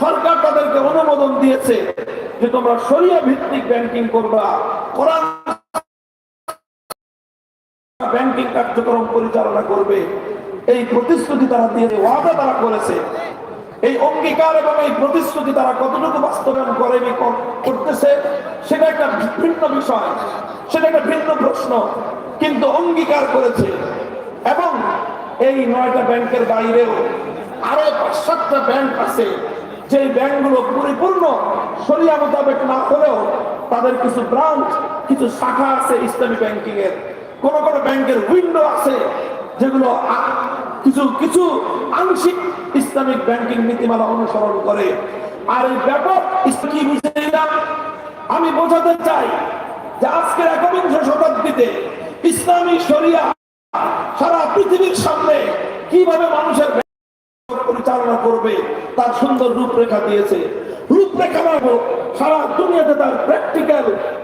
সরকার তাদেরকে অনুমোদন দিয়েছে যে তোমরা সরিয়া ভিত্তিক ব্যাংকিং করবা। কোরআন ব্যাংকিং কার্যক্রম পরিচালনা করবে। এই প্রতিশ্রুতি তারা দিয়ে ওয়াদা তারা করেছে। এই অঙ্গীকার এবং এই প্রতিশ্রুতি তারা কতটুকু বাস্তবায়ন করেনি ক- করতেছে, সেটা একটা ভিন্ন বিষয়, সেটা একটা ভিন্ন প্রশ্ন, কিন্তু অঙ্গীকার করেছে। এবং এই নয়টা ব্যাংকের বাইরেও আরও পাঁচ সাতটা ব্যাংক আছে। যে ব্যাংকগুলো পরিপূর্ণ সরিয়া মোতাবেক না হলেও তাদের কিছু ব্রাঞ্চ, কিছু শাখা আছে ইসলামী ব্যাংকিং এর কোন কোন ব্যাংকের উইন্ডো আছে যেগুলো কিছু কিছু আংশিক ইসলামিক ব্যাংকিং নীতিমালা অনুসরণ করে। আর এই ব্যাপক কি বুঝে নিলাম আমি বোঝাতে চাই যে আজকের একবিংশ শতাব্দীতে ইসলামী শরিয়া সারা পৃথিবীর সামনে কীভাবে মানুষের পরিচালনা করবে তার সুন্দর রূপরেখা দিয়েছে। রূপরেখা না সারা দুনিয়াতে তার প্র্যাকটিক্যাল